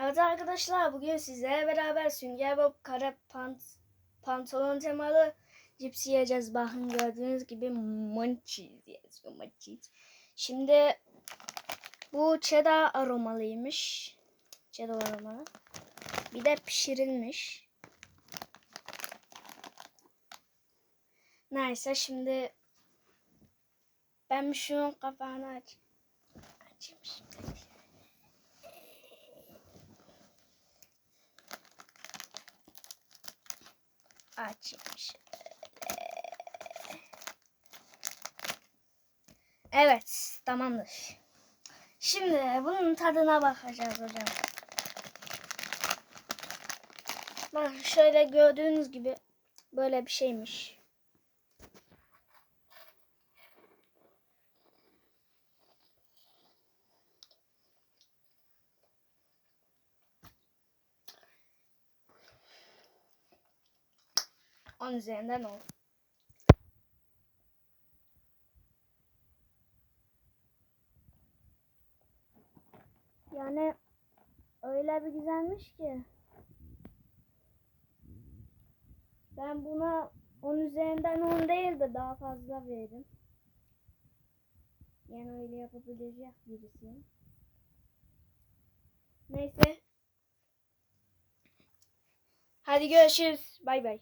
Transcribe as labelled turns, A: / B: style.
A: Evet arkadaşlar bugün sizlerle beraber Sünger Bob kara pant pantolon temalı cips yiyeceğiz. Bakın gördüğünüz gibi munchies yazıyor munchies. Şimdi bu cheddar aromalıymış. Cheddar aromalı. Bir de pişirilmiş. Neyse şimdi ben şunun kapağını aç. Açayım şimdi. Şöyle. Evet tamamdır. Şimdi bunun tadına bakacağız hocam. Bak şöyle gördüğünüz gibi böyle bir şeymiş. On üzerinden on. Yani öyle bir güzelmiş ki. Ben buna 10 üzerinden 10 değil de daha fazla veririm. Yani öyle yapabilecek birisiyim. Neyse. Hadi görüşürüz. Bay bay.